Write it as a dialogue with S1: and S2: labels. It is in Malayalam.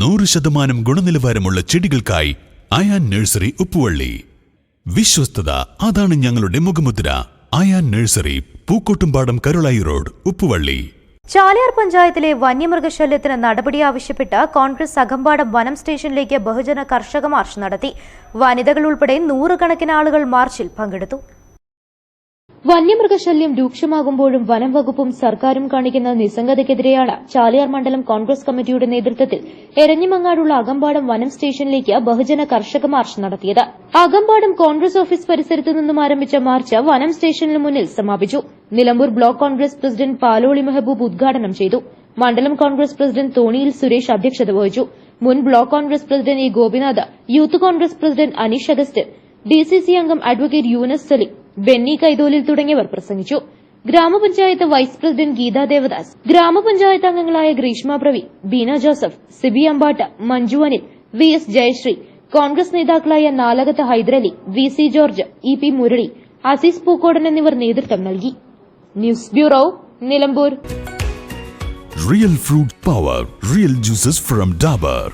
S1: നൂറ് ശതമാനം ഗുണനിലവാരമുള്ള ചെടികൾക്കായി അയാൻ നഴ്സറി ഉപ്പുവള്ളി. വിശ്വസ്തത അതാണ് ഞങ്ങളുടെ മുഖമുദ്ര. Ayaan nursery Pookkottumpadam Karulai road Uppuvalli.
S2: Chaliyar പഞ്ചായത്തിലെ വന്യമൃഗശല്യത്തിന് നടപടി ആവശ്യപ്പെട്ട് കോൺഗ്രസ് അകമ്പാടം വനം സ്റ്റേഷനിലേക്ക് ബഹുജന കർഷക മാർച്ച് നടത്തി. വനിതകൾ ഉൾപ്പെടെ നൂറുകണക്കിന് ആളുകൾ മാർച്ചിൽ പങ്കെടുത്തു. വന്യമൃഗശല്യം രൂക്ഷമാകുമ്പോഴും വനം വകുപ്പും സർക്കാരും കാണിക്കുന്ന നിസ്സംഗതയ്ക്കെതിരെയാണ് ചാലിയാർ മണ്ഡലം കോൺഗ്രസ് കമ്മിറ്റിയുടെ നേതൃത്വത്തിൽ എരഞ്ഞിമങ്ങാടുള്ള അകമ്പാടം വനം സ്റ്റേഷനിലേക്ക് ബഹുജന കർഷക മാർച്ച് നടത്തിയത്. അകമ്പാടം കോൺഗ്രസ് ഓഫീസ് പരിസരത്തു നിന്നും ആരംഭിച്ച മാർച്ച് വനം സ്റ്റേഷനിന് മുന്നിൽ സമാപിച്ചു. നിലമ്പൂർ ബ്ലോക്ക് കോൺഗ്രസ് പ്രസിഡന്റ് പാലോളി മെഹബൂബ് ഉദ്ഘാടനം ചെയ്തു. മണ്ഡലം കോൺഗ്രസ് പ്രസിഡന്റ് തോണിയിൽ സുരേഷ് അധ്യക്ഷത വഹിച്ചു. മുൻ block Congress president A Gopinath youth Congress president Aneesh August DCC അംഗം അഡ്വക്കേറ്റ് യൂനസ് സലീം ബെന്നി കൈതോലിൽ തുടങ്ങിയവർ പ്രസംഗിച്ചു. ഗ്രാമപഞ്ചായത്ത് വൈസ് പ്രസിഡന്റ് ഗീതാ ദേവദാസ് ഗ്രാമപഞ്ചായത്ത് അംഗങ്ങളായ Greeshma Pravi Beena Joseph Siby Ambatt Manju Anil V S Jayashree Congress നേതാക്കളായ Nalakath Hyderali V C George E P Murali Azeez Pookodan എന്നിവർ നേതൃത്വം നൽകി. News bureau Nilambur.
S1: Real fruit power real juices from Dabur